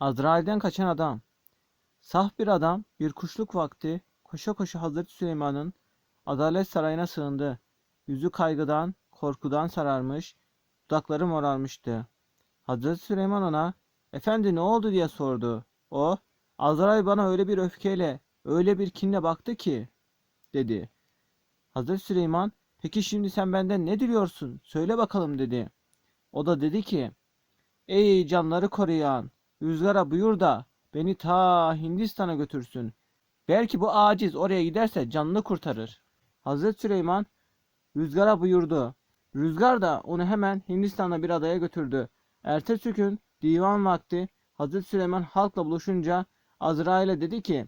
Azrail'den kaçan adam. Saf bir adam bir kuşluk vakti koşa koşa Hazreti Süleyman'ın adalet sarayına sığındı. Yüzü kaygıdan, korkudan sararmış, dudakları morarmıştı. Hazreti Süleyman ona, "Efendi ne oldu?" diye sordu. O, "Azrail bana öyle bir öfkeyle, öyle bir kinle baktı ki." dedi. Hazreti Süleyman, "Peki şimdi sen benden ne diliyorsun? Söyle bakalım." dedi. O da dedi ki, "Ey canları koruyan, rüzgara buyur da beni ta Hindistan'a götürsün. Belki bu aciz oraya giderse canını kurtarır." Hazreti Süleyman rüzgara buyurdu. Rüzgar da onu hemen Hindistan'da bir adaya götürdü. Ertesi gün divan vakti Hazreti Süleyman halkla buluşunca Azrail'e dedi ki,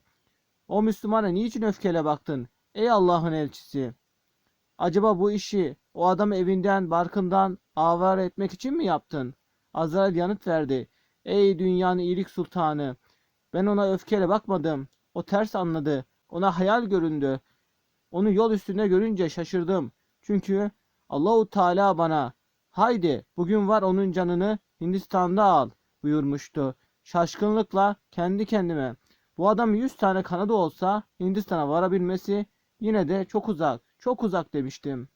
O Müslümana niçin öfkeyle baktın? Ey Allah'ın elçisi! Acaba bu işi o adamı evinden, barkından avare etmek için mi yaptın? Azrail yanıt verdi. Ey dünyanın iyilik sultanı! Ben ona öfkeyle bakmadım. O ters anladı. Ona hayal göründü. Onu yol üstünde görünce şaşırdım. Çünkü Allahu Teala bana haydi bugün var onun canını Hindistan'da al buyurmuştu. Şaşkınlıkla kendi kendime bu adam 100 tane kanadı olsa Hindistan'a varabilmesi yine de çok uzak, çok uzak demiştim.